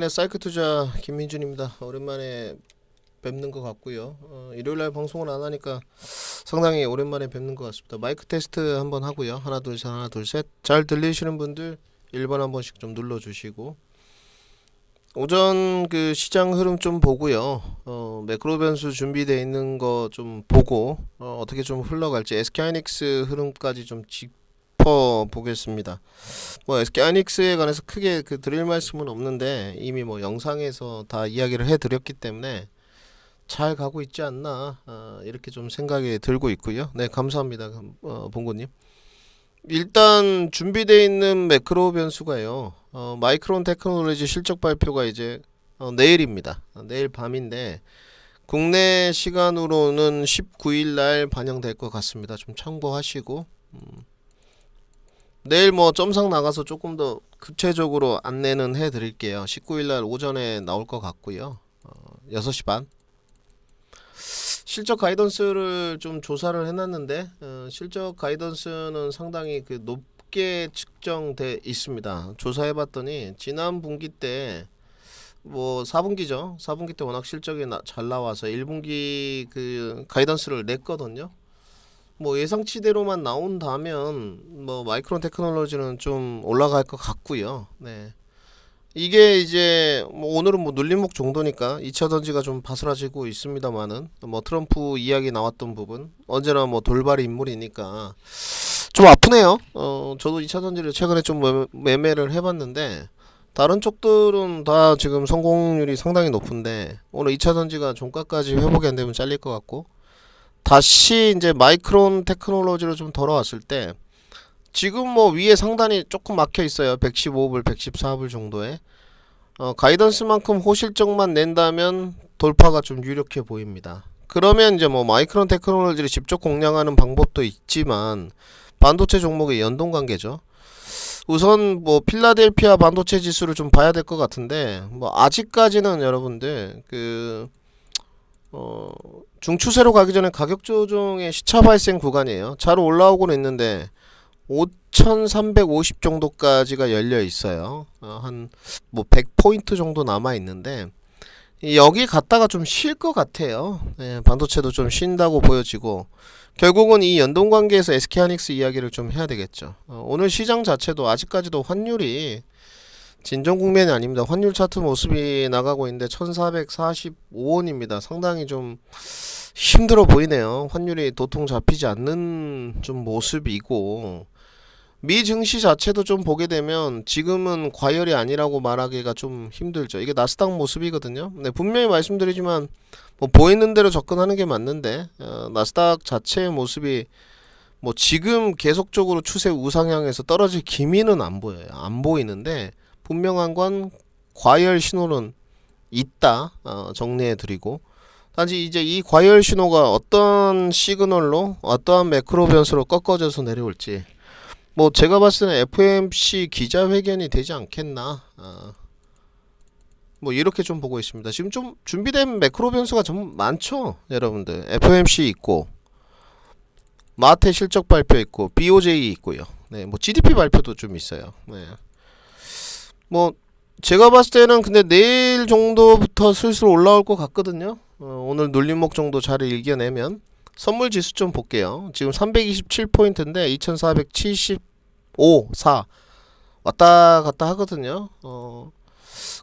네, 사이클 투자 김민준입니다. 오랜만에 뵙는 것 같고요. 어, 일요일 날 방송을 안 하니까 상당히 오랜만에 뵙는 것 같습니다. 마이크 테스트 한번 하고요. 하나 둘 셋 하나 둘 셋. 잘 들리시는 분들 1번 한 번씩 좀 눌러 주시고 오전 그 시장 흐름 좀 보고요. 어, 매크로 변수 준비되어 있는 거 좀 보고 어, 어떻게 좀 흘러갈지 SK하이닉스 흐름까지 좀 짚어 보겠습니다. 뭐 SK하이닉스에 관해서 크게 그 드릴 말씀은 없는데 이미 뭐 영상에서 다 이야기를 해드렸기 때문에 잘 가고 있지 않나 아, 이렇게 좀 생각이 들고 있고요. 네 감사합니다, 어, 봉고님. 일단 준비되어 있는 매크로 변수가요. 어, 마이크론 테크놀로지 실적 발표가 이제 어, 내일입니다. 어, 내일 밤인데 국내 시간으로는 19일 날 반영될 것 같습니다. 좀 참고하시고 음, 내일 뭐 점상 나가서 조금 더 구체적으로 안내는 해드릴게요. 19일 날 오전에 나올 것 같고요. 어, 6시 반. 실적 가이던스를 좀 조사를 해놨는데 어, 실적 가이던스는 상당히 그 높게 측정돼 있습니다. 조사해봤더니 지난 분기 때 뭐 4분기죠. 4분기 때 워낙 실적이 나, 잘 나와서 1분기 그 가이던스를 냈거든요. 뭐 예상치대로만 나온다면 뭐 마이크론 테크놀로지는 좀 올라갈 것 같고요. 네. 이게 이제 뭐 오늘은 뭐 눌림목 정도니까 2차 전지가 좀 바스라지고 있습니다만은 뭐 트럼프 이야기 나왔던 부분 언제나 뭐 돌발의 인물이니까 좀 아프네요. 어 저도 2차 전지를 최근에 좀 매- 매매를 해봤는데 다른 쪽들은 다 지금 성공률이 상당히 높은데 오늘 2차 전지가 종가까지 회복이 안 되면 잘릴 것 같고 다시 이제 마이크론 테크놀로지로 좀 돌아왔을 때 지금 뭐 위에 상단이 조금 막혀 있어요. 115불, 114불 정도에. 어, 가이던스만큼 호실적만 낸다면 돌파가 좀 유력해 보입니다. 그러면 이제 뭐 마이크론 테크놀로지를 직접 공략하는 방법도 있지만 반도체 종목의 연동 관계죠. 우선 뭐 필라델피아 반도체 지수를 좀 봐야 될 것 같은데 뭐 아직까지는 여러분들 그 어, 중추세로 가기 전에 가격 조정의 시차 발생 구간이에요. 잘 올라오고는 있는데 5,350 정도까지가 열려 있어요. 어, 한뭐 100포인트 정도 남아 있는데 이 여기 갔다가 좀 쉴 것 같아요. 네, 반도체도 좀 쉰다고 보여지고 결국은 이 연동 관계에서 SK하이닉스 이야기를 좀 해야 되겠죠. 어, 오늘 시장 자체도 아직까지도 환율이 진정 국면이 아닙니다. 환율 차트 모습이 나가고 있는데 1,445원입니다. 상당히 좀 힘들어 보이네요. 환율이 도통 잡히지 않는 좀 모습이고 미 증시 자체도 좀 보게 되면 지금은 과열이 아니라고 말하기가 좀 힘들죠. 이게 나스닥 모습이거든요. 네, 분명히 말씀드리지만 뭐 보이는 대로 접근하는 게 맞는데 어, 나스닥 자체의 모습이 뭐 지금 계속적으로 추세 우상향에서 떨어질 기미는 안 보여요. 안 보이는데 분명한 건 과열 신호는 있다. 어, 정리해 드리고. 단지 이제 이 과열 신호가 어떤 시그널로 어떠한 매크로 변수로 꺾어져서 내려올지. 뭐 제가 봤을 때는 FMC 기자회견이 되지 않겠나 아, 뭐 이렇게 좀 보고 있습니다. 지금 좀 준비된 매크로 변수가 좀 많죠 여러분들. FMC 있고 마테 실적 발표 있고 BOJ 있고요. 네 뭐 GDP 발표도 좀 있어요. 네 뭐 제가 봤을 때는 근데 내일 정도부터 슬슬 올라올 것 같거든요 어, 오늘 눌림목 정도 잘 이겨내면 선물 지수 좀 볼게요. 지금 327포인트인데 2475, 4 왔다 갔다 하거든요. 어,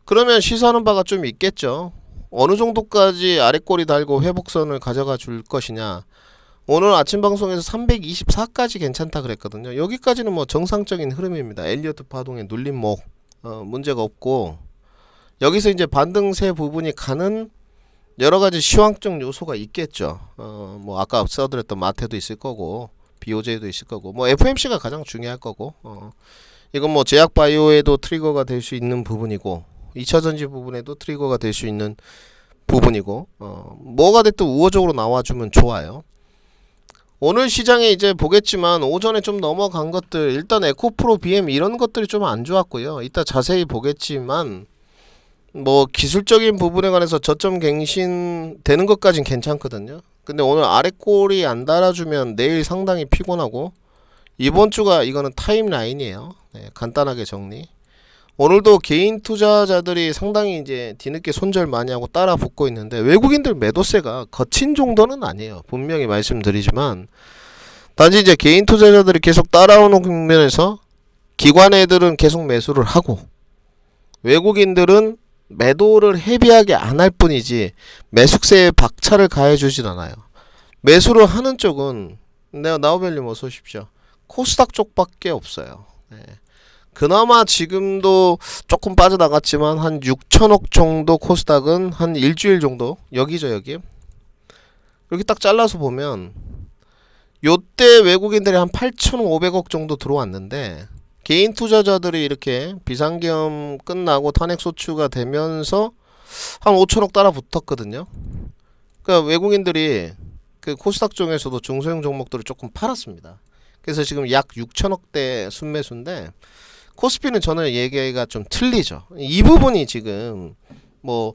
그러면 시사하는 바가 좀 있겠죠. 어느 정도까지 아래꼬리 달고 회복선을 가져가 줄 것이냐. 오늘 아침 방송에서 324까지 괜찮다 그랬거든요. 여기까지는 뭐 정상적인 흐름입니다. 엘리어트 파동의 눌림목 어, 문제가 없고 여기서 이제 반등세 부분이 가는 여러 가지 시황적 요소가 있겠죠. 어, 뭐 아까 써드렸던 마테도 있을 거고, BOJ도 있을 거고, 뭐 FMC가 가장 중요할 거고, 어, 이건 뭐 제약 바이오에도 트리거가 될 수 있는 부분이고, 2차 전지 부분에도 트리거가 될 수 있는 부분이고, 어, 뭐가 됐든 우호적으로 나와주면 좋아요. 오늘 시장에 이제 보겠지만 오전에 좀 넘어간 것들 일단 에코프로 BM 이런 것들이 좀 안 좋았고요. 이따 자세히 보겠지만 뭐 기술적인 부분에 관해서 저점 갱신 되는 것까진 괜찮거든요. 근데 오늘 아래 꼬리 안 달아주면 내일 상당히 피곤하고 이번 주가 이거는 타임라인이에요. 네, 간단하게 정리. 오늘도 개인 투자자들이 상당히 이제 뒤늦게 손절 많이 하고 따라 붙고 있는데 외국인들 매도세가 거친 정도는 아니에요. 분명히 말씀드리지만 단지 이제 개인 투자자들이 계속 따라오는 국면에서 기관 애들은 계속 매수를 하고 외국인들은 매도를 헤비하게 안 할 뿐이지 매수세에 박차를 가해주진 않아요. 매수를 하는 쪽은 내가 나우벨님 어서 오십시오. 코스닥 쪽밖에 없어요. 네. 그나마 지금도 조금 빠져나갔지만 한 6천억 정도 코스닥은 한 일주일 정도 여기죠 여기 이렇게 딱 잘라서 보면 요때 외국인들이 한 8,500억 정도 들어왔는데 개인 투자자들이 이렇게 비상계엄 끝나고 탄핵 소추가 되면서 한 5천억 따라 붙었거든요. 그러니까 외국인들이 그 코스닥 중에서도 중소형 종목들을 조금 팔았습니다. 그래서 지금 약 6천억대 순매수인데 코스피는 저는 얘기가 좀 틀리죠. 이 부분이 지금 뭐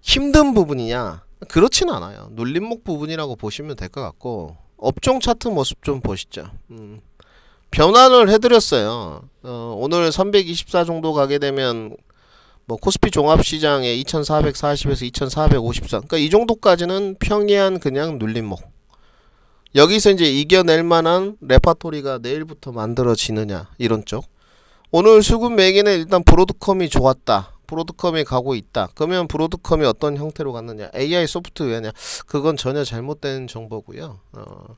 힘든 부분이냐? 그렇진 않아요. 눌림목 부분이라고 보시면 될 것 같고 업종 차트 모습 좀 보시죠. 음. 변환을 해드렸어요. 어, 오늘 324 정도 가게 되면 뭐 코스피 종합시장에 2,440에서 2,454. 그러니까 이 정도까지는 평이한 그냥 눌림목. 여기서 이제 이겨낼 만한 레파토리가 내일부터 만들어지느냐 이런 쪽. 오늘 수급 매기는 일단 브로드컴이 좋았다. 브로드컴이 가고 있다. 그러면 브로드컴이 어떤 형태로 갔느냐? AI 소프트웨어냐? 그건 전혀 잘못된 정보고요. 어,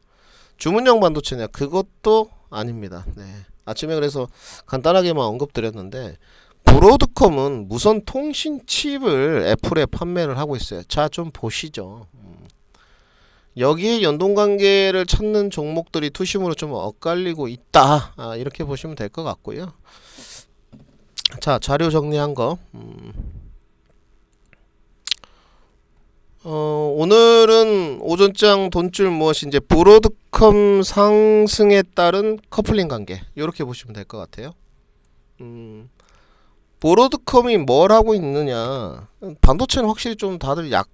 주문형 반도체냐? 그것도 아닙니다. 네. 아침에 그래서 간단하게만 언급드렸는데 브로드컴은 무선 통신 칩을 애플에 판매를 하고 있어요. 자, 좀 보시죠. 음. 여기에 연동 관계를 찾는 종목들이 투심으로 좀 엇갈리고 있다. 아, 이렇게 보시면 될 것 같고요. 자, 자료 정리한 거. 음. 어, 오늘은 오전장 돈줄 이제 브로드컴 상승에 따른 커플링 관계. 이렇게 보시면 될 것 같아요. 음. 브로드컴이 뭘 하고 있느냐. 반도체는 확실히 좀 다들 약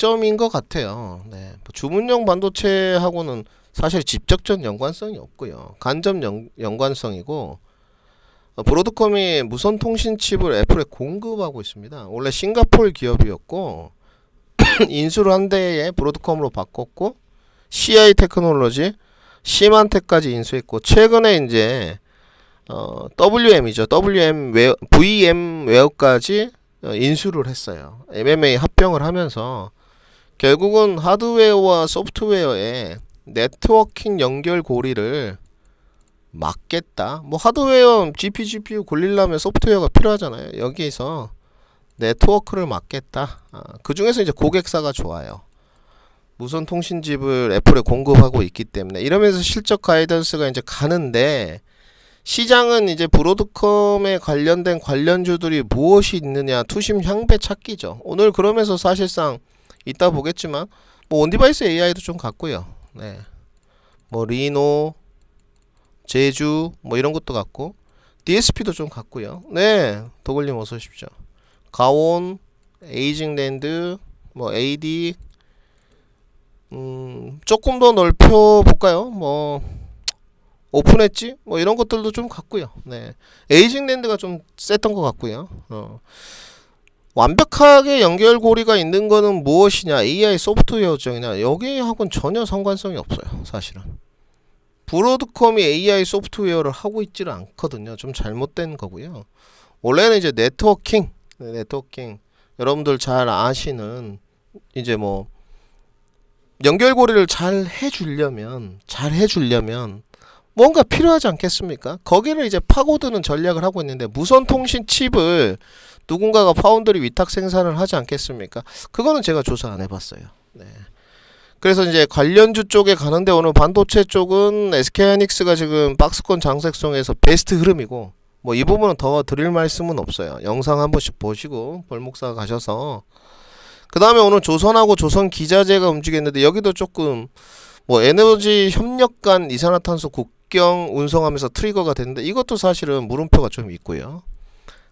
점인 것 같아요. 네. 뭐 주문용 반도체하고는 사실 직접적 연관성이 없고요. 간접 연, 연관성이고 어, 브로드컴이 무선 통신 칩을 애플에 공급하고 있습니다. 원래 싱가포르 기업이었고 인수를 한 데에 브로드컴으로 바꿨고 CI 테크놀로지, 시만텍까지 인수했고 최근에 이제 어, WM이죠. WM 웨어, VM 웨어까지 어, 인수를 했어요. MMA 합병을 하면서 결국은 하드웨어와 소프트웨어의 네트워킹 연결 고리를 막겠다. 뭐 하드웨어 GP, GPU 굴리려면 소프트웨어가 필요하잖아요. 여기에서 네트워크를 막겠다. 아, 그 중에서 이제 고객사가 좋아요. 무선 통신집을 애플에 공급하고 있기 때문에 이러면서 실적 가이던스가 이제 가는데 시장은 이제 브로드컴에 관련된 관련주들이 무엇이 있느냐 투심 향배 찾기죠. 오늘 그러면서 사실상 이따 보겠지만 뭐 온디바이스 AI도 좀 같고요. 네. 뭐 리노, 제주 뭐 이런 것도 같고 DSP도 좀 같고요. 네. 도글님 어서 오십시오. 가온, 에이징랜드, 뭐 AD 음, 조금 더 넓혀 볼까요? 뭐 오픈 엣지 뭐 이런 것들도 좀 같고요. 네. 에이징랜드가 좀 셌던 것 같고요. 어. 완벽하게 연결고리가 있는 거는 무엇이냐? AI 소프트웨어적이냐? 여기하고는 전혀 상관성이 없어요. 사실은. 브로드컴이 AI 소프트웨어를 하고 있지는 않거든요. 좀 잘못된 거고요. 원래는 이제 네트워킹, 네, 네트워킹 여러분들 잘 아시는 이제 뭐 연결고리를 잘 해주려면 잘 해주려면 뭔가 필요하지 않겠습니까? 거기를 이제 파고드는 전략을 하고 있는데 무선 통신 칩을 누군가가 파운드리 위탁 생산을 하지 않겠습니까? 그거는 제가 조사 안 해봤어요. 네. 그래서 이제 관련주 쪽에 가는데 오늘 반도체 쪽은 SK하이닉스가 지금 박스권 장색성에서 베스트 흐름이고 뭐 이 부분은 더 드릴 말씀은 없어요. 영상 한 번씩 보시고 벌목사 가셔서 그 다음에 오늘 조선하고 조선 기자재가 움직였는데 여기도 조금 뭐 에너지 협력 간 이산화탄소 국 경 운송하면서 트리거가 됐는데 이것도 사실은 물음표가 좀 있고요.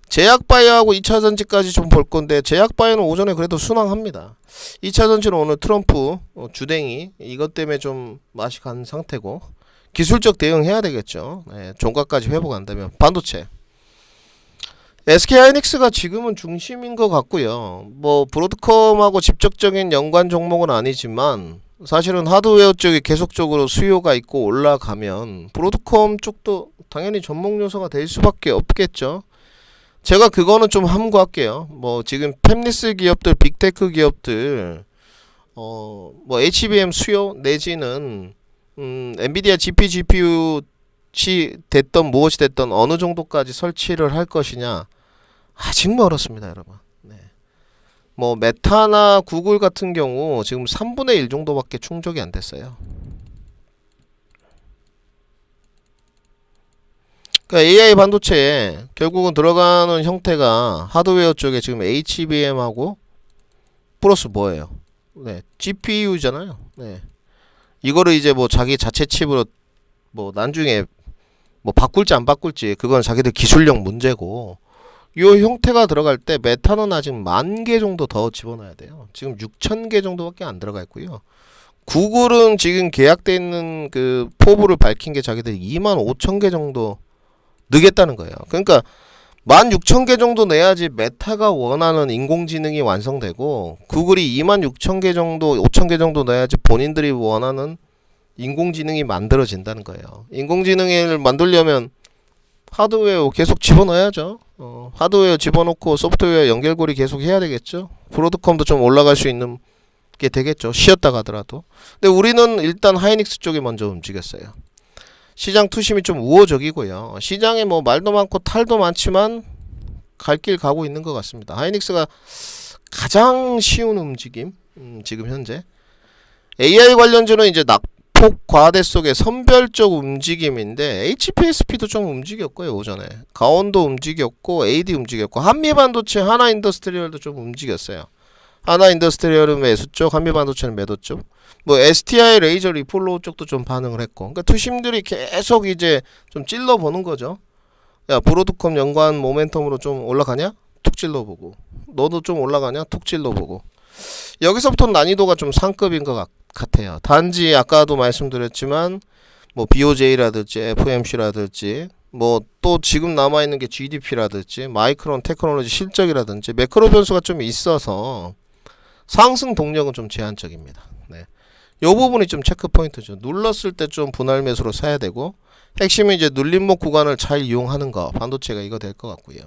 제약바이오하고 2차 전지까지 좀 볼 건데 제약바이오는 오전에 그래도 순항합니다. 2차 전지는 오늘 트럼프 어, 주댕이 이것 때문에 좀 맛이 간 상태고 기술적 대응해야 되겠죠. 네, 종가까지 회복한다면 반도체 SK 하이닉스가 지금은 중심인 것 같고요. 뭐 브로드컴하고 직접적인 연관 종목은 아니지만 사실은 하드웨어 쪽이 계속적으로 수요가 있고 올라가면 브로드컴 쪽도 당연히 전목 요소가 될 수밖에 없겠죠. 제가 그거는 좀 함구할게요. 뭐 지금 팹리스 기업들, 빅테크 기업들 어 뭐 HBM 수요 내지는 음 엔비디아 GP GPU 치 됐던 무엇이 됐던 어느 정도까지 설치를 할 것이냐 아직 멀었습니다, 여러분. 네. 뭐 메타나 구글 같은 경우 지금 3분의 1 정도밖에 충족이 안 됐어요. 그러니까 AI 반도체에 결국은 들어가는 형태가 하드웨어 쪽에 지금 HBM하고 플러스 뭐예요? 네, GPU잖아요. 네. 이거를 이제 뭐 자기 자체 칩으로 뭐 나중에 뭐 바꿀지 안 바꿀지 그건 자기들 기술력 문제고 요 형태가 들어갈 때 메타는 아직 만 개 정도 더 집어넣어야 돼요. 지금 6천 개 정도밖에 안 들어가 있고요. 구글은 지금 계약돼 있는 그 포부를 밝힌 게 자기들 2만 5천 개 정도 넣겠다는 거예요. 그러니까 1만 6천 개 정도 내야지 메타가 원하는 인공지능이 완성되고 구글이 2만 6천 개 정도 5천 개 정도 내야지 본인들이 원하는 인공지능이 만들어진다는 거예요. 인공지능을 만들려면 하드웨어 계속 집어넣어야죠. 어, 하드웨어 집어넣고 소프트웨어 연결고리 계속 해야 되겠죠. 브로드컴도 좀 올라갈 수 있는 게 되겠죠. 쉬었다 가더라도. 근데 우리는 일단 하이닉스 쪽이 먼저 움직였어요. 시장 투심이 좀 우호적이고요. 시장에 뭐 말도 많고 탈도 많지만 갈 길 가고 있는 것 같습니다. 하이닉스가 가장 쉬운 움직임 음, 지금 현재 AI 관련주는 이제 낙 폭 과대 속의 선별적 움직임인데 HPSP도 좀 움직였고요 오전에. 가온도 움직였고 AD 움직였고 한미반도체 하나 인더스트리얼도 좀 움직였어요. 하나 인더스트리얼은 매수 쪽, 한미반도체는 매도 쪽. 뭐 STI 레이저 리폴로 쪽도 좀 반응을 했고. 그러니까 투심들이 계속 이제 좀 찔러 보는 거죠. 야 브로드컴 연관 모멘텀으로 좀 올라가냐? 툭 찔러 보고. 너도 좀 올라가냐? 툭 찔러 보고. 여기서부터 난이도가 좀 상급인 것 같, 같아요 단지 아까도 말씀드렸지만 뭐 BOJ라든지 FMC라든지 뭐 또 지금 남아 있는 게 GDP라든지 마이크론 테크놀로지 실적이라든지 매크로 변수가 좀 있어서 상승 동력은 좀 제한적입니다. 네. 요 부분이 좀 체크 포인트죠. 눌렀을 때 좀 분할 매수로 사야 되고 핵심은 이제 눌림목 구간을 잘 이용하는 거 반도체가 이거 될 것 같고요.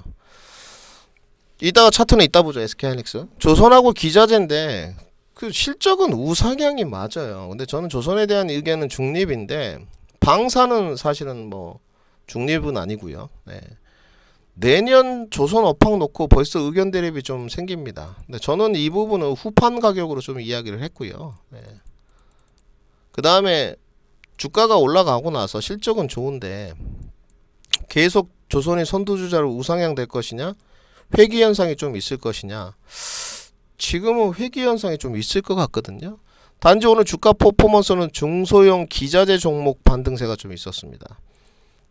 이따가 차트는 이따 보죠. SK하이닉스. 조선하고 기자재인데 그 실적은 우상향이 맞아요. 근데 저는 조선에 대한 의견은 중립인데 방사는 사실은 뭐 중립은 아니고요. 네. 내년 조선 업황 놓고 벌써 의견 대립이 좀 생깁니다. 근데 저는 이 부분은 후판 가격으로 좀 이야기를 했고요. 네. 그 다음에 주가가 올라가고 나서 실적은 좋은데 계속 조선이 선두주자로 우상향 될 것이냐 회귀 현상이 좀 있을 것이냐 지금은 회귀 현상이 좀 있을 것 같거든요. 단지 오늘 주가 퍼포먼스는 중소형 기자재 종목 반등세가 좀 있었습니다.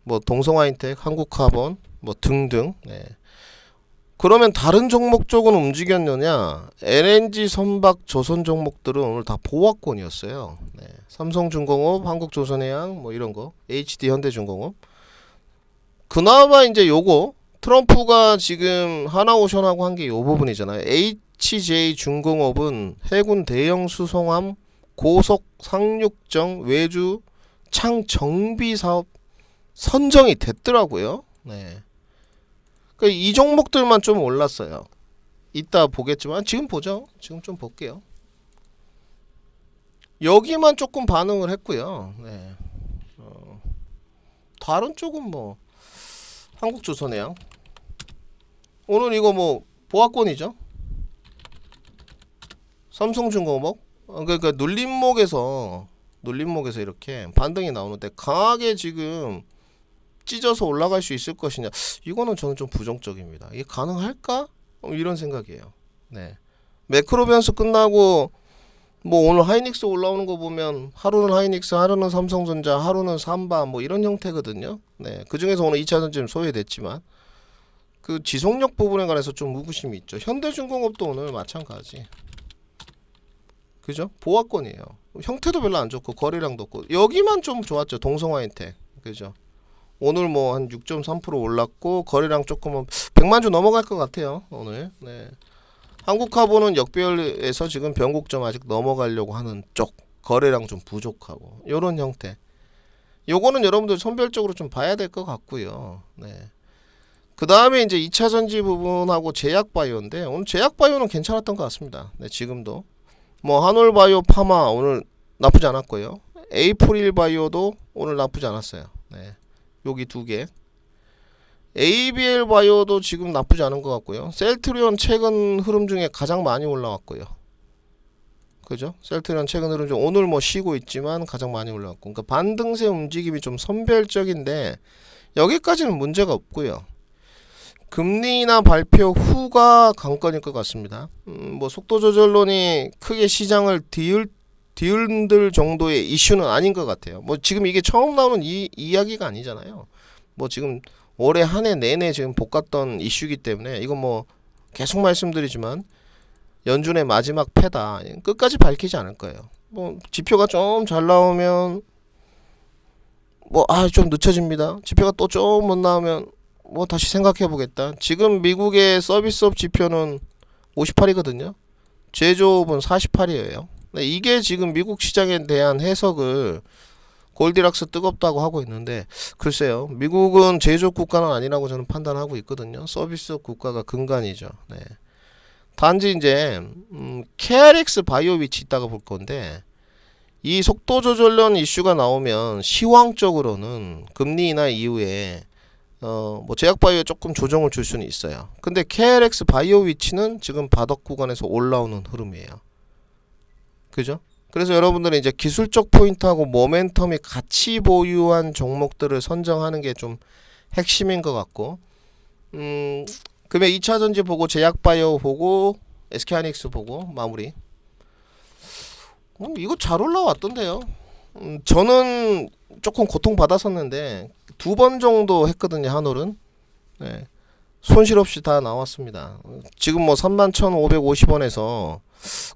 뭐 동성화인텍, 한국카본 뭐 등등. 네. 그러면 다른 종목 쪽은 움직였느냐? LNG 선박 조선 종목들은 오늘 다 보합권이었어요. 네. 삼성중공업, 한국조선해양 뭐 이런 거, HD 현대중공업. 그나마 이제 요거 트럼프가 지금 하나오션하고 한 게 요 부분이잖아요. HJ 중공업은 해군 대형 수송함 고속 상륙정 외주 창 정비 사업 선정이 됐더라고요. 네. 그러니까 이 종목들만 좀 올랐어요. 이따 보겠지만 지금 보죠. 지금 좀 볼게요. 여기만 조금 반응을 했고요. 네. 어, 다른 쪽은 뭐 한국조선해양 오늘 이거 뭐 보합권이죠. 삼성중공업 어, 그러니까 눌림목에서 눌림목에서 이렇게 반등이 나오는데 강하게 지금 찢어서 올라갈 수 있을 것이냐? 이거는 저는 좀 부정적입니다. 이게 가능할까? 어, 이런 생각이에요. 네. 매크로 변수 끝나고 뭐 오늘 하이닉스 올라오는 거 보면 하루는 하이닉스 하루는 삼성전자 하루는 삼바 뭐 이런 형태거든요. 네그 중에서 오늘 2차전 좀 소외됐지만 그 지속력 부분에 관해서 좀 의구심이 있죠. 현대중공업도 오늘 마찬가지 그죠 보합권이에요 형태도 별로 안 좋고 거래량도 없고 여기만 좀 좋았죠 동성화인텍 그죠 오늘 뭐 한 6.3% 올랐고 거래량 조금은 100만 주 넘어갈 것 같아요. 오늘. 네. 한국화보는 역별에서 지금 변곡점 아직 넘어가려고 하는 쪽 거래량 좀 부족하고 요런 형태. 요거는 여러분들 선별적으로 좀 봐야 될 것 같고요. 네. 그 다음에 이제 2차 전지 부분하고 제약 바이오인데 오늘 제약 바이오는 괜찮았던 것 같습니다. 네, 지금도 뭐 한올 바이오 파마 오늘 나쁘지 않았고요. 에이프릴 바이오도 오늘 나쁘지 않았어요. 네. 여기 두 개. ABL 바이오도 지금 나쁘지 않은 것 같고요. 셀트리온 최근 흐름 중에 가장 많이 올라왔고요. 그죠? 셀트리온 최근 흐름 중 오늘 뭐 쉬고 있지만 가장 많이 올라왔고. 그러니까 반등세 움직임이 좀 선별적인데 여기까지는 문제가 없고요. 금리나 발표 후가 관건일 것 같습니다. 음, 뭐 속도 조절론이 크게 시장을 뒤을 뒤흔들 정도의 이슈는 아닌 것 같아요. 뭐 지금 이게 처음 나오는 이 이야기가 아니잖아요. 뭐 지금 올해 한 해 내내 지금 볶았던 이슈기 때문에 이건 뭐 계속 말씀드리지만 연준의 마지막 패다 끝까지 밝히지 않을 거예요. 뭐 지표가 좀 잘 나오면 뭐 아 좀 늦춰집니다. 지표가 또 좀 못 나오면 뭐 다시 생각해 보겠다. 지금 미국의 서비스업 지표는 58이거든요. 제조업은 48이에요. 이게 지금 미국 시장에 대한 해석을 골디락스 뜨겁다고 하고 있는데 글쎄요. 미국은 제조업 국가는 아니라고 저는 판단하고 있거든요. 서비스업 국가가 근간이죠. 네. 단지 이제 음, KRX 바이오 위치 있다가 볼 건데 이 속도 조절론 이슈가 나오면 시황적으로는 금리 인하 이후에 어, 뭐 제약 바이오에 조금 조정을 줄 수는 있어요. 근데 KRX 바이오 위치는 지금 바닥 구간에서 올라오는 흐름이에요. 그죠? 그래서 여러분들은 이제 기술적 포인트하고 모멘텀이 같이 보유한 종목들을 선정하는 게 좀 핵심인 것 같고, 음, 그러면 2차 전지 보고 제약 바이오 보고 SK하이닉스 보고 마무리. 음, 이거 잘 올라왔던데요. 음, 저는 조금 고통 받았었는데 두 번 정도 했거든요 한올은. 네. 손실 없이 다 나왔습니다. 지금 뭐 31,550원에서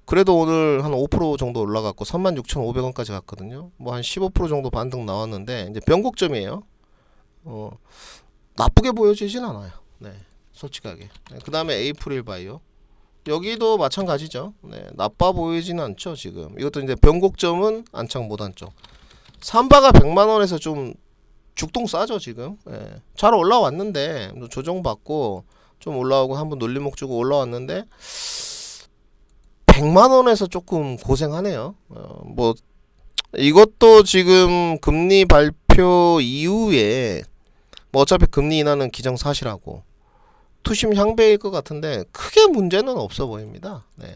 그래도 오늘 한 5% 정도 올라갔고 36,500원까지 갔거든요. 뭐 한 15% 정도 반등 나왔는데 이제 변곡점이에요. 어 나쁘게 보여지진 않아요. 네, 솔직하게. 네, 그 다음에 에이프릴 바이오 여기도 마찬가지죠. 네, 나빠 보이지는 않죠 지금. 이것도 이제 변곡점은 안창 못한 쪽. 삼바가 100만 원에서 좀 죽동 싸죠 지금. 예. 잘 올라왔는데 조정 받고 좀 올라오고 한번 놀림목 주고 올라왔는데 100만 원에서 조금 고생하네요. 어, 뭐 이것도 지금 금리 발표 이후에 뭐 어차피 금리 인하는 기정사실하고 투심 향배일 것 같은데 크게 문제는 없어 보입니다. 네.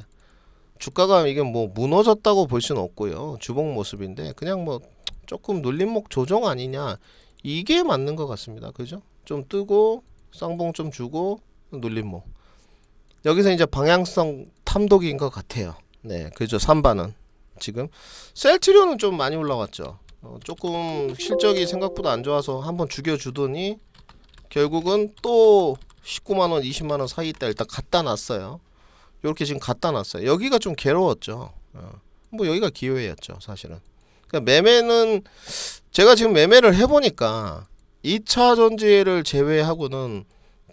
주가가 이게 뭐 무너졌다고 볼 수는 없고요. 주봉 모습인데 그냥 뭐 조금 눌림목 조정 아니냐 이게 맞는 것 같습니다. 그죠? 좀 뜨고 쌍봉 좀 주고 눌림목 여기서 이제 방향성 탐독인 것 같아요. 네, 그죠. 3반은 지금 셀트리온은 좀 많이 올라왔죠. 어, 조금 실적이 생각보다 안 좋아서 한번 죽여주더니 결국은 또 19만 원, 20만 원 사이 때 일단 갖다 놨어요. 이렇게 지금 갖다 놨어요. 여기가 좀 괴로웠죠. 어, 뭐 여기가 기회였죠, 사실은. 그러니까 매매는 제가 지금 매매를 해보니까 2차 전지를 제외하고는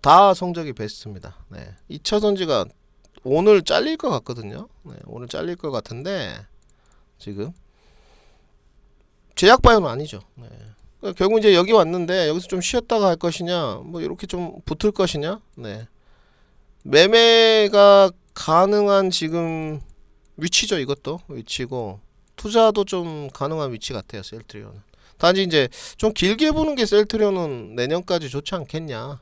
다 성적이 베스트입니다. 네. 2차 전지가 오늘 잘릴 것 같거든요. 네, 오늘 잘릴 것 같은데 지금 제약 바이오는 아니죠. 네. 그러니까 결국 이제 여기 왔는데 여기서 좀 쉬었다가 할 것이냐, 뭐 이렇게 좀 붙을 것이냐. 네. 매매가 가능한 지금 위치죠. 이것도 위치고 투자도 좀 가능한 위치 같아요. 셀트리온은. 단지 이제 좀 길게 보는 게 셀트리온은 내년까지 좋지 않겠냐.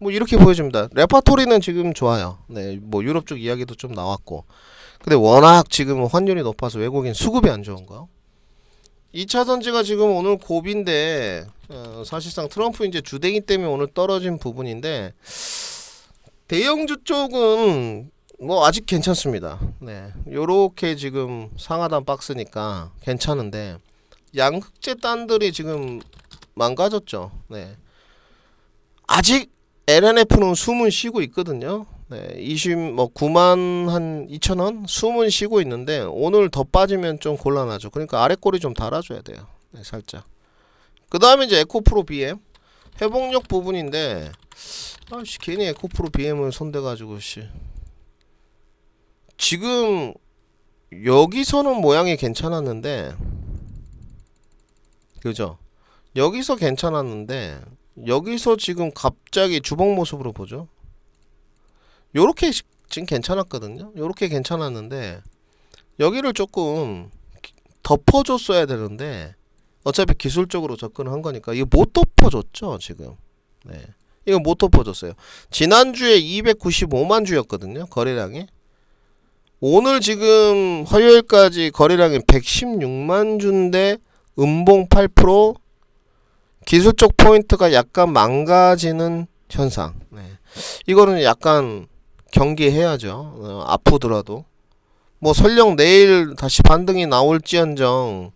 뭐 이렇게 보여집니다. 레파토리는 지금 좋아요. 네, 뭐 유럽 쪽 이야기도 좀 나왔고. 근데 워낙 지금 환율이 높아서 외국인 수급이 안 좋은 거. 2차 전지가 지금 오늘 고비인데 어, 사실상 트럼프 이제 주댕이 때문에 오늘 떨어진 부분인데 대형주 쪽은 뭐 아직 괜찮습니다. 네, 요렇게 지금 상하단 박스니까 괜찮은데 양극재 단들이 지금 망가졌죠. 네, 아직 LNF는 숨은 쉬고 있거든요. 네, 20, 뭐 9만 한 2천 원 숨은 쉬고 있는데 오늘 더 빠지면 좀 곤란하죠. 그러니까 아래 꼬리 좀 달아줘야 돼요. 네, 살짝. 그 다음에 이제 에코프로 BM. 회복력 부분인데 아씨 괜히 에코프로 BM을 손대가지고 씨 지금 여기서는 모양이 괜찮았는데 그죠? 여기서 괜찮았는데 여기서 지금 갑자기 주먹 모습으로 보죠. 요렇게 시- 지금 괜찮았거든요. 요렇게 괜찮았는데 여기를 조금 기- 덮어줬어야 되는데 어차피 기술적으로 접근한 거니까 이거 못 덮어줬죠 지금. 네, 이거 못 덮어줬어요. 지난주에 295만 주였거든요 거래량이. 오늘 지금 화요일까지 거래량이 116만 주인데 음봉 8% 기술적 포인트가 약간 망가지는 현상. 네. 이거는 약간 경계해야죠. 어, 아프더라도. 뭐 설령 내일 다시 반등이 나올지언정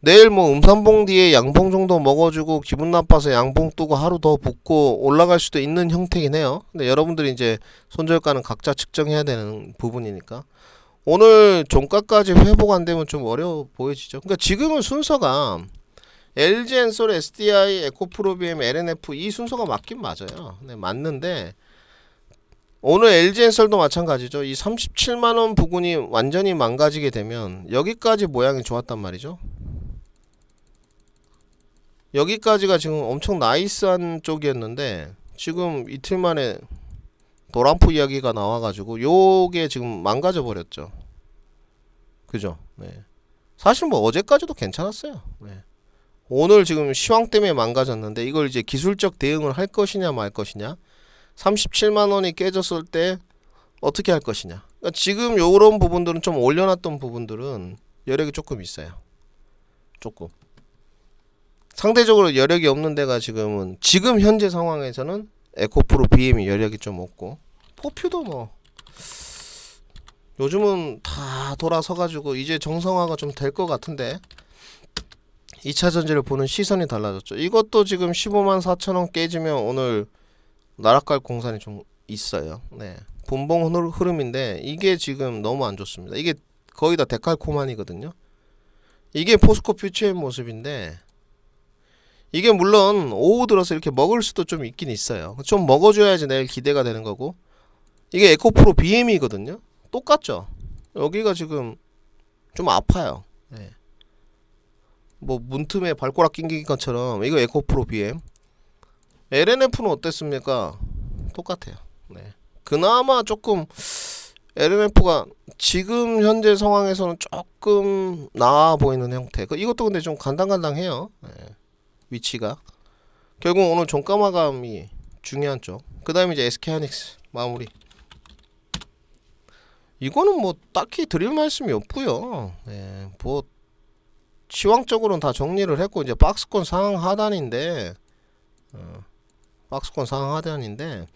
내일 뭐 음산봉 뒤에 양봉 정도 먹어주고 기분 나빠서 양봉 뜨고 하루 더 붙고 올라갈 수도 있는 형태긴 해요. 근데 여러분들이 이제 손절가는 각자 측정해야 되는 부분이니까 오늘 종가까지 회복 안 되면 좀 어려워 보여지죠. 그러니까 지금은 순서가 LG 엔솔, SDI, 에코프로비엠, LNF 이 순서가 맞긴 맞아요. 네, 맞는데 오늘 LG 엔솔도 마찬가지죠. 이 37만 원 부근이 완전히 망가지게 되면 여기까지 모양이 좋았단 말이죠. 여기까지가 지금 엄청 나이스한 쪽이었는데 지금 이틀 만에 도란프 이야기가 나와가지고 요게 지금 망가져 버렸죠. 그죠? 네. 사실 뭐 어제까지도 괜찮았어요. 네. 오늘 지금 시황 때문에 망가졌는데 이걸 이제 기술적 대응을 할 것이냐 말 것이냐 37만 원이 깨졌을 때 어떻게 할 것이냐 그러니까 지금 요런 부분들은 좀 올려놨던 부분들은 여력이 조금 있어요 조금 상대적으로 여력이 없는 데가 지금은 지금 현재 상황에서는 에코프로 BM이 여력이 좀 없고 포퓨도 뭐 요즘은 다 돌아서 가지고 이제 정상화가 좀 될 것 같은데 2차 전지를 보는 시선이 달라졌죠. 이것도 지금 15만 4천 원 깨지면 오늘 나락갈 공산이 좀 있어요. 네. 분봉 흐름인데 이게 지금 너무 안 좋습니다. 이게 거의 다 데칼코만이거든요. 이게 포스코 퓨처의 모습인데 이게 물론 오후 들어서 이렇게 먹을 수도 좀 있긴 있어요. 좀 먹어줘야지 내일 기대가 되는 거고 이게 에코프로 BM이거든요. 똑같죠. 여기가 지금 좀 아파요. 네. 뭐 문틈에 발꼬락 낑긴 것처럼 이거 에코프로 BM LNF는 어땠습니까? 똑같아요. 네. 그나마 조금 LNF가 지금 현재 상황에서는 조금 나아 보이는 형태. 그 이것도 근데 좀 간당간당해요. 네. 위치가 결국 오늘 종가 마감이 중요한 쪽. 그 다음에 이제 SK 하이닉스 마무리. 이거는 뭐 딱히 드릴 말씀이 없고요. 네. 뭐 시황적으로는 다 정리를 했고 이제 박스권 상황 하단인데 어, 박스권 상황 하단인데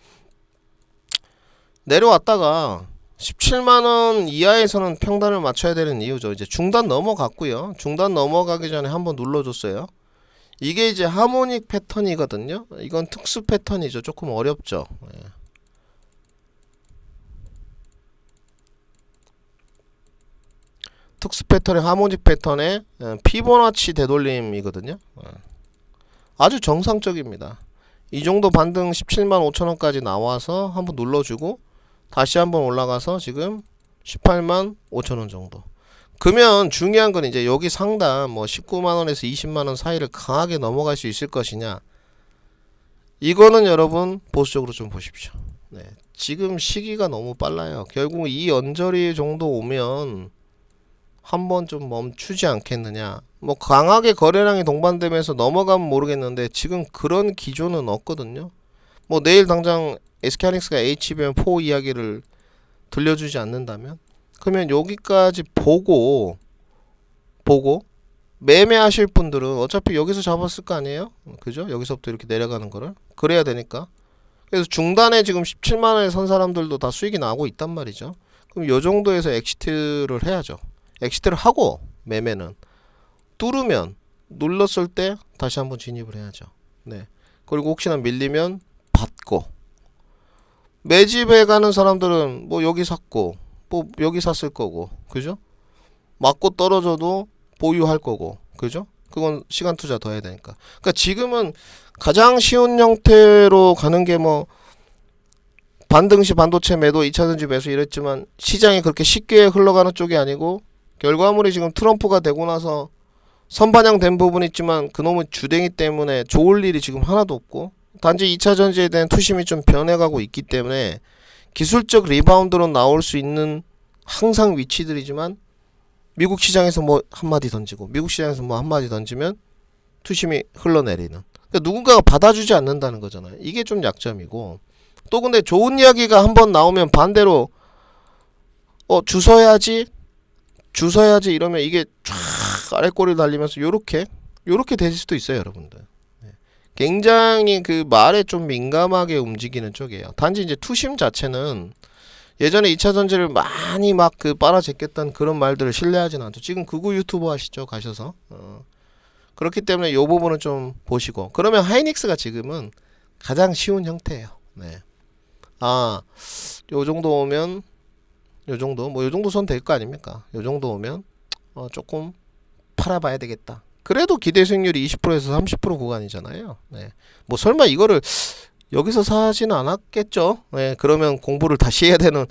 내려왔다가 17만 원 이하에서는 평단을 맞춰야 되는 이유죠. 이제 중단 넘어갔고요. 중단 넘어가기 전에 한번 눌러줬어요. 이게 이제 하모닉 패턴이거든요. 이건 특수 패턴이죠. 조금 어렵죠. 예. 특수 패턴의 하모닉 패턴의 어, 피보나치 되돌림이거든요. 어. 아주 정상적입니다. 이 정도 반등 17만 5천 원까지 나와서 한번 눌러주고 다시 한번 올라가서 지금 18만 5천 원 정도. 그러면 중요한 건 이제 여기 상단 뭐 19만 원에서 20만 원 사이를 강하게 넘어갈 수 있을 것이냐. 이거는 여러분 보수적으로 좀 보십시오. 네. 지금 시기가 너무 빨라요. 결국 이 언저리 정도 오면 한번 좀 멈추지 않겠느냐. 뭐 강하게 거래량이 동반되면서 넘어가면 모르겠는데 지금 그런 기조는 없거든요. 뭐 내일 당장 SK하이닉스가 HBM4 이야기를 들려주지 않는다면 그러면 여기까지 보고 보고 매매하실 분들은 어차피 여기서 잡았을 거 아니에요? 그죠? 여기서부터 이렇게 내려가는 거를 그래야 되니까 그래서 중단에 지금 17만 원에 선 사람들도 다 수익이 나고 있단 말이죠. 그럼 요 정도에서 엑시트를 해야죠. 엑시트를 하고 매매는 뚫으면 눌렀을 때 다시 한번 진입을 해야죠. 네. 그리고 혹시나 밀리면 받고 매집에 가는 사람들은 뭐 여기 샀고 뭐 여기 샀을 거고 그죠? 맞고 떨어져도 보유할 거고 그죠? 그건 시간 투자 더 해야 되니까. 그러니까 지금은 가장 쉬운 형태로 가는 게 뭐 반등시 반도체 매도 2차전지 매수 이랬지만 시장이 그렇게 쉽게 흘러가는 쪽이 아니고 결과물이 지금 트럼프가 되고 나서 선반영된 부분이 있지만 그놈의 주댕이 때문에 좋을 일이 지금 하나도 없고 단지 2차 전지에 대한 투심이 좀 변해가고 있기 때문에 기술적 리바운드로 나올 수 있는 항상 위치들이지만 미국 시장에서 뭐 한마디 던지고 미국 시장에서 뭐 한마디 던지면 투심이 흘러내리는. 그러니까 누군가가 받아주지 않는다는 거잖아요. 이게 좀 약점이고. 또 근데 좋은 이야기가 한 번 나오면 반대로 어 주서야지 주서야지 이러면 이게 쫙 아래 꼬리 달리면서 요렇게 요렇게 될 수도 있어요 여러분들. 네. 굉장히 그 말에 좀 민감하게 움직이는 쪽이에요 단지 이제 투심 자체는 예전에 2차 전지를 많이 막 그 빨아제꼈던 그런 말들을 신뢰하지는 않죠 지금 그거 유튜버 하시죠 가셔서 어. 그렇기 때문에 요 부분은 좀 보시고 그러면 하이닉스가 지금은 가장 쉬운 형태예요 네. 아, 요 정도 오면 요 정도 뭐 요 정도 선 될 거 아닙니까? 요 정도 오면 어 조금 팔아봐야 되겠다. 그래도 기대 수익률이 20%에서 30% 구간이잖아요. 네. 뭐 설마 이거를 여기서 사지는 않았겠죠? 네. 그러면 공부를 다시 해야 되는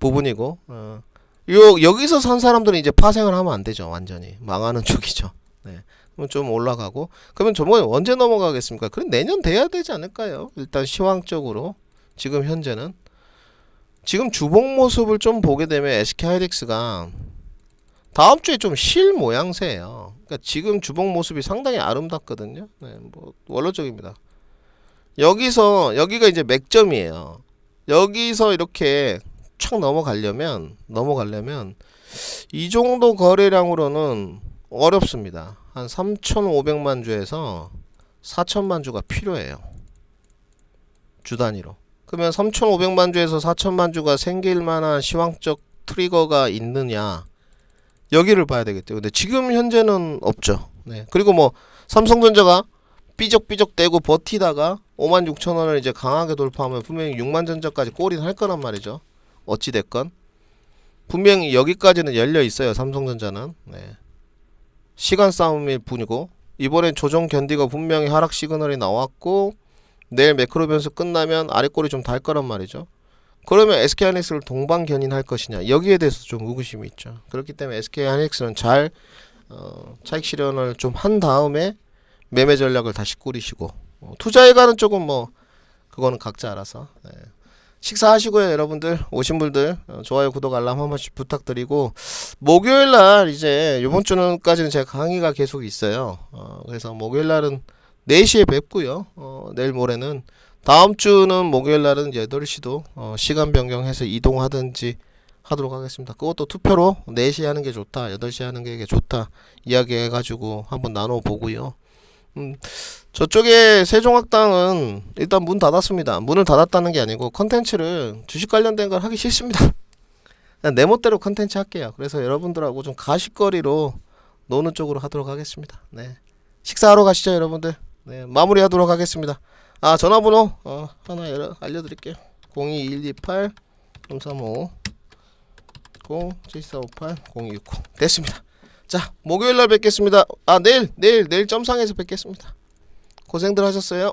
부분이고, 어. 요 여기서 산 사람들은 이제 파생을 하면 안 되죠. 완전히 망하는 쪽이죠. 네. 좀 올라가고 그러면 저번 언제 넘어가겠습니까? 그럼 내년 돼야 되지 않을까요? 일단 시황적으로 지금 현재는 지금 주봉 모습을 좀 보게 되면 SK 하이닉스가 다음 주에 좀실 모양새예요. 그러니까 지금 주봉 모습이 상당히 아름답거든요. 네, 뭐 원로적입니다. 여기서 여기가 이제 맥점이에요. 여기서 이렇게 촥 넘어가려면 넘어가려면 이 정도 거래량으로는 어렵습니다. 한 3,500만 주에서 4천만 주가 필요해요. 주 단위로. 그러면 3,500만 주에서 4천만 주가 생길 만한 시황적 트리거가 있느냐 여기를 봐야 되겠죠. 근데 지금 현재는 없죠. 네. 그리고 뭐 삼성전자가 삐적삐적 대고 버티다가 5만 6천 원을 이제 강하게 돌파하면 분명히 6만 전자까지 꼬리는 할 거란 말이죠. 어찌 됐건 분명히 여기까지는 열려 있어요. 삼성전자는. 네. 시간 싸움일 뿐이고 이번엔 조정 견디가 분명히 하락 시그널이 나왔고 내일 매크로 변수 끝나면 아래 꼬리 좀 달 거란 말이죠. 그러면 SK 하이닉스를 동반 견인할 것이냐 여기에 대해서 좀 의구심이 있죠. 그렇기 때문에 SK 하이닉스는 잘 어, 차익 실현을 좀 한 다음에 매매 전략을 다시 꾸리시고 어, 투자에 가는 쪽은 뭐 그거는 각자 알아서 네. 식사하시고요 여러분들 오신 분들 어, 좋아요 구독 알람 한 번씩 부탁드리고 목요일 날 이제 이번 주는까지는 제가 강의가 계속 있어요. 어, 그래서 목요일 날은 4시에 뵙고요. 어, 내일 모레는 다음 주는 목요일 날은 8시도 어, 시간 변경해서 이동하든지 하도록 하겠습니다. 그것도 투표로 4시에 하는 게 좋다, 8시에 하는 게 좋다 이야기 해 가지고 한번 나눠 보고요. 음, 저쪽에 세종학당은 일단 문 닫았습니다. 문을 닫았다는 게 아니고 컨텐츠를 주식 관련된 걸 하기 싫습니다. 그냥 내 멋대로 컨텐츠 할게요. 그래서 여러분들하고 좀 가십거리로 노는 쪽으로 하도록 하겠습니다. 네. 식사하러 가시죠, 여러분들. 네, 마무리하도록 하겠습니다. 아, 전화번호 어, 하나 알려드릴게요. 02128 335 07458 0269 됐습니다. 자, 목요일 날 뵙겠습니다. 아, 내일, 내일, 내일 점상에서 뵙겠습니다. 고생들 하셨어요.